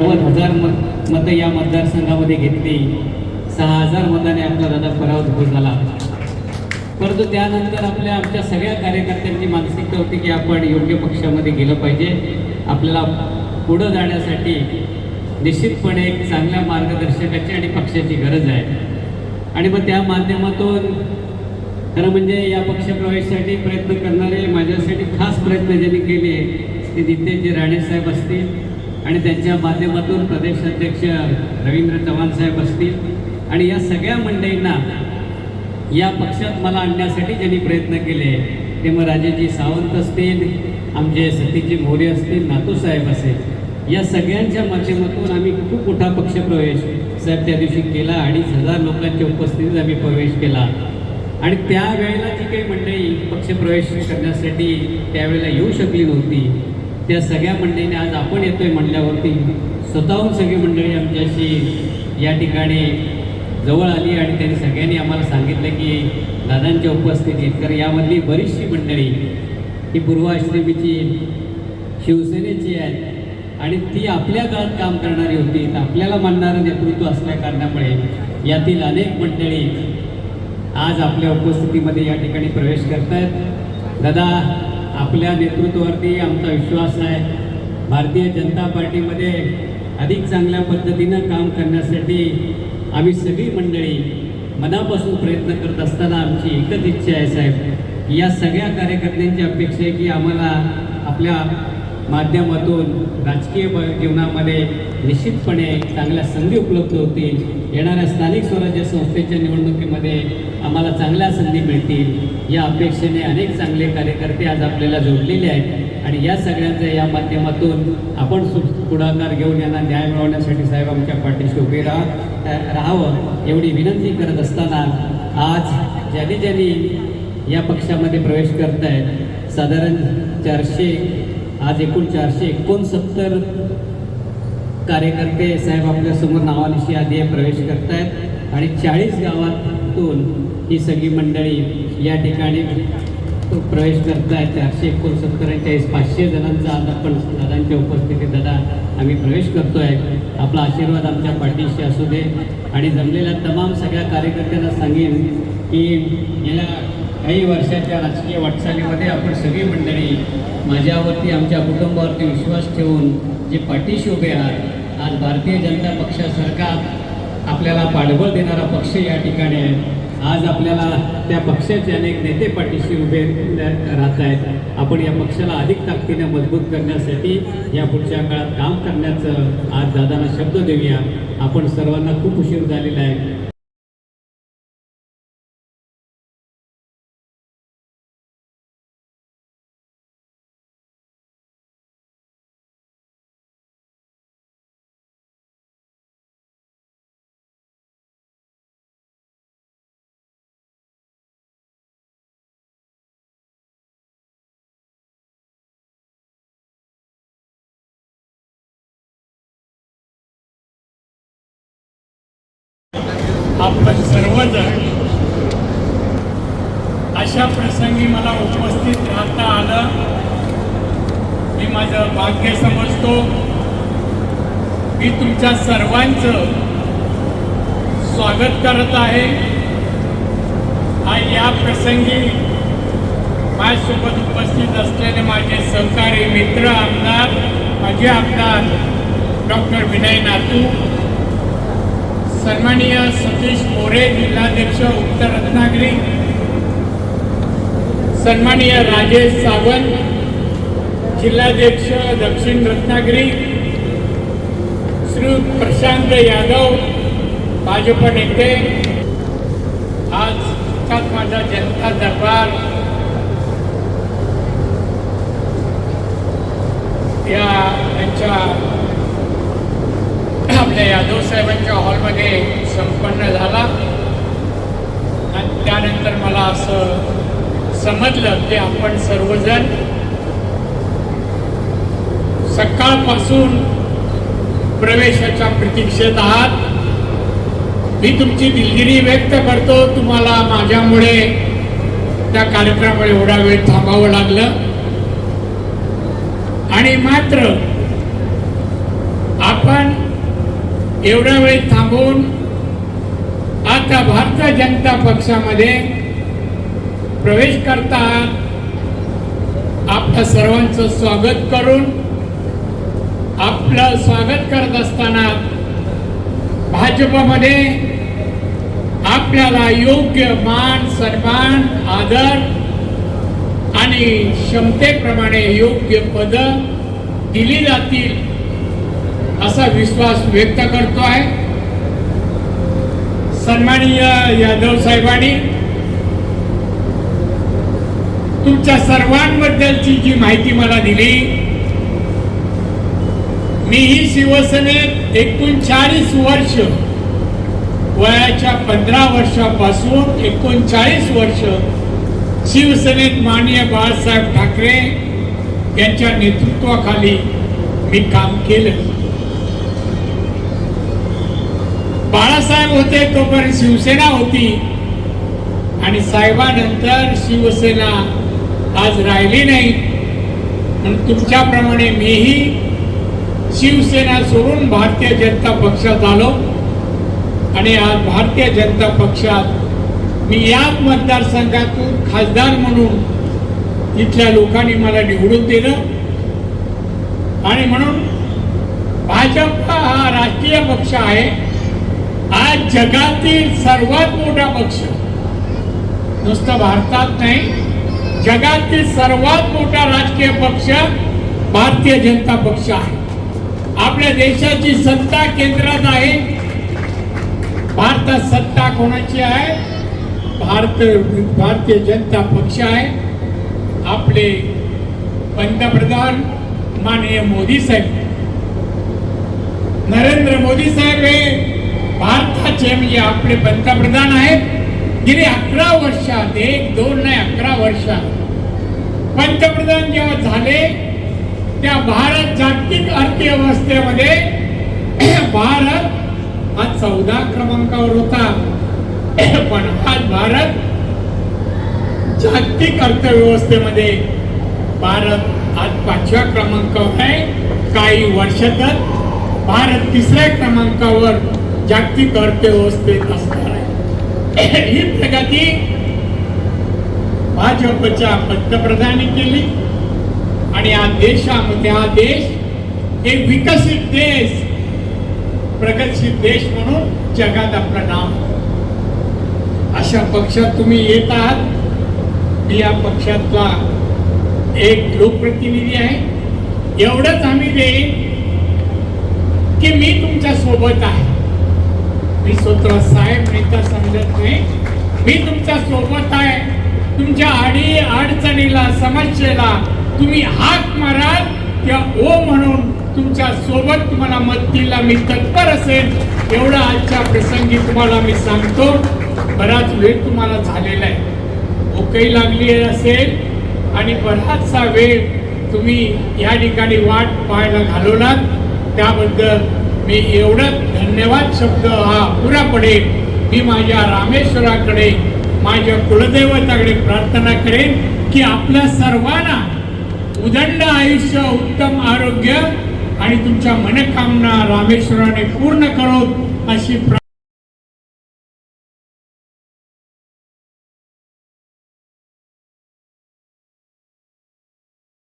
नव्वद हजार मत मतं या मतदारसंघामध्ये घेतली. सहा हजार मताने आपला दादा पराभूत झाला. परंतु त्यानंतर आपल्या आमच्या सगळ्या कार्यकर्त्यांची मानसिकता होती की आपण योग्य पक्षामध्ये गेलं पाहिजे. आपल्याला पुढं जाण्यासाठी निश्चितपणे एक चांगल्या मार्गदर्शकाची आणि पक्षाची गरज आहे. आणि मग त्या माध्यमातून खरं म्हणजे या पक्षप्रवेशासाठी प्रयत्न करणारे माझ्यासाठी खास प्रयत्न ज्यांनी केले ते नितेशजी राणेसाहेब असतील आणि त्यांच्या माध्यमातून प्रदेशाध्यक्ष रवींद्र चव्हाण साहेब असतील. आणि या सगळ्या मंडळींना या पक्षात मला आणण्यासाठी ज्यांनी प्रयत्न केले ते मग राजेजी सावंत असतील आमचे सतीजी मोरे असतील नातूसाहेब असेल. या सगळ्यांच्या माध्यमातून आम्ही खूप मोठा पक्षप्रवेश साहेब त्या दिवशी केला अडीच हजार लोकांच्या उपस्थितीत आम्ही प्रवेश केला. आणि त्यावेळेला जी काही मंडळी पक्षप्रवेश करण्यासाठी त्यावेळेला येऊ शकली नव्हती त्या सगळ्या मंडळीने आज आपण येतोय म्हणल्यावरती स्वतःहून सगळी मंडळी आमच्याशी या ठिकाणी जवळ आली आणि त्यांनी सगळ्यांनी आम्हाला सांगितलं की दादांच्या उपस्थितीत कारण यामधली बरीचशी मंडळी ही पूर्वाश्रमीची शिवसेनेची आहे आणि ती आपल्या काळात काम करणारी होती. तर आपल्याला मानणारं नेतृत्व असल्या कारणामुळे यातील अनेक मंडळी आज आपल्या उपस्थितीमध्ये या ठिकाणी प्रवेश करत आहेत दादा आपल्या नेतृत्वावरती आमचा विश्वास आहे. भारतीय जनता पार्टीमध्ये अधिक चांगल्या पद्धतीनं काम करण्यासाठी आम्ही सगळी मंडळी मनापासून प्रयत्न करत असताना आमची एकच इच्छा आहे साहेब. या सगळ्या कार्यकर्त्यांची अपेक्षा आहे की आम्हाला आपल्या माध्यमातून राजकीय जीवनामध्ये निश्चितपणे चांगल्या संधी उपलब्ध होतील. येणाऱ्या स्थानिक स्वराज्य संस्थेच्या निवडणुकीमध्ये आम्हाला चांगल्या संधी मिळतील. या अपेक्षेने अनेक चांगले कार्यकर्ते आज आपल्याला जोडलेले आहेत. आणि या सगळ्यांचा या माध्यमातून आपण सु पुढाकार घेऊन यांना न्याय मिळवण्यासाठी साहेब आमच्या पाठीशी उभे राहा राहावं एवढी विनंती करत असताना आज ज्यांनी ज्यांनी या पक्षामध्ये प्रवेश करत आहेत साधारण चारशे आज एकूण चारशे एकोणसत्तर कार्यकर्ते साहेब आपल्यासमोर नावानिशी आधी प्रवेश करत आहेत आणि चाळीस गावातून ही सगळी मंडळी या ठिकाणी प्रवेश करत आहेत चारशे एकोणसत्तर आणि चाळीस पाचशे जणांचा आज आपण दादांच्या उपस्थितीत दादा आम्ही प्रवेश करतो आहे आपला आशीर्वाद आमच्या पाठीशी असू दे. आणि जमलेल्या तमाम सगळ्या कार्यकर्त्यांना सांगेन की गेल्या काही वर्षाच्या राजकीय वाटचालीमध्ये आपण सगळी मंडळी माझ्यावरती आमच्या कुटुंबावरती विश्वास ठेवून जे पाठीशी उभे आहात आज भारतीय जनता पक्षासारखा आपल्याला पाठबळ देणारा पक्ष या ठिकाणी आहे. आज आपल्याला त्या पक्षाचे अनेक नेते पाठीशी उभे राहत आहेत. आपण या पक्षाला अधिक ताकदीने मजबूत करण्यासाठी या पुढच्या काळात काम करण्याचं आज दादांना शब्द देऊया. आपण सर्वांना खूप उशीर झालेला आहे. आपण सर्वजण अशा प्रसंगी मला उपस्थित राहता आलं. मी माझं भाग्य समजतो. मी तुमच्या सर्वांचं स्वागत करत आहे. आणि या प्रसंगी माझ्यासोबत उपस्थित असलेले माझे सहकारी मित्र आमदार माझे आमदार डॉक्टर विनय नातू सन्माननीय सतीश मोरे जिल्हाध्यक्ष उत्तर रत्नागिरी. सन्माननीय राजेश सावंत जिल्हाध्यक्ष दक्षिण रत्नागिरी. श्री प्रशांत यादव भाजप नेते. आज माझा जनता दरबार या त्यांच्या आपल्या साहेबांच्या हॉलमध्ये संपन्न झाला. आणि त्यानंतर मला असं समजलं की आपण सर्वजण सकाळपासून प्रवेशाच्या प्रतीक्षेत आहात. मी तुमची दिलगिरी व्यक्त करतो. तुम्हाला माझ्यामुळे त्या कार्यक्रमामुळे एवढा वेळ थांबावं लागलं. आणि मात्र आपण एवढा वेळ थांबून आता भारतीय जनता पक्षामध्ये प्रवेश करतात आपल्या सर्वांचं स्वागत करून आपलं स्वागत करत असताना भाजपमध्ये आपल्याला योग्य मान सन्मान आदर आणि क्षमतेप्रमाणे योग्य पद दिली जातील असा विश्वास व्यक्त करतो आहे. सन्माननीय यादव साहेबांनी तुमच्या सर्वांबद्दलची जी माहिती मला दिली मीही शिवसेनेत एकोणचाळीस वर्ष वयाच्या पंधरा वर्षापासून एकोणचाळीस वर्ष शिवसेनेत माननीय बाळासाहेब ठाकरे यांच्या नेतृत्वाखाली मी काम केलं. बाळासाहेब होते तोपर्यंत शिवसेना होती. आणि साहेबानंतर शिवसेना आज राहिली नाही. म्हणून तुमच्याप्रमाणे मीही शिवसेना सोडून भारतीय जनता पक्षात आलो. आणि आज भारतीय जनता पक्षात मी याच मतदारसंघातून खासदार म्हणून इथल्या लोकांनी मला निवडून दिलं. आणि म्हणून भाजप हा राष्ट्रीय पक्ष आहे. आज जगातील सर्वात मोठा पक्ष. नुसतं भारतात नाही जगातील सर्वात मोठा राजकीय पक्ष भारतीय जनता पक्ष आहे. आपल्या देशाची सत्ता केंद्रात आहे. भारतात सत्ता कोणाची आहे? भारत भारतीय जनता पक्ष आहे. आपले पंतप्रधान माननीय मोदी साहेब. नरेंद्र मोदी साहेब हे भारताचे म्हणजे आपले पंतप्रधान आहेत. गेली अकरा वर्षात एक दोन नाही अकरा वर्षात. पंतप्रधान जेव्हा झाले त्या भारत जागतिक अर्थव्यवस्थेमध्ये भारत हा चौदा क्रमांकावर होता. पण आज भारत जागतिक अर्थव्यवस्थेमध्ये भारत आज पाचव्या क्रमांकावर आहे. काही वर्षातच भारत तिसऱ्या क्रमांकावर जागतिक अर्थव्यवस्थेत असणार आहे. ही प्रगती भाजपच्या पंतप्रधानी केली आणि या देशामध्ये हा देश एक विकसित देश प्रगतशील देश म्हणून जगात आपलं नाव. अशा पक्षात तुम्ही येत आहात. मी या पक्षातला एक लोकप्रतिनिधी आहे. एवढंच आम्ही देईन की मी तुमच्यासोबत आहे. मी स्वतः साहेब नेता समजत नाही. मी तुमच्यासोबत आहे. तुमच्या अडी अडचणीला समस्येला तुम्ही हाक माराल. किंवा ओ म्हणून तुमच्यासोबत तुम्हाला मदतीला मी तत्पर असेल. एवढं आजच्या प्रसंगी तुम्हाला मी सांगतो. बराच वेळ तुम्हाला झालेला आहे. ओकई लागली असेल आणि बराचसा वेळ तुम्ही या ठिकाणी वाट पाहायला घालवलात. त्याबद्दल मी एवढंच धन्यवाद शब्द हा पुरा पडेल मी माझ्या रामेश्वराकडे माझ्या कुलदैवताकडे प्रार्थना करेन की आपल्या सर्वांना उदंड आयुष्य उत्तम आरोग्य आणि तुमच्या मनकामना रामेश्वराने पूर्ण करो अशी प्रा-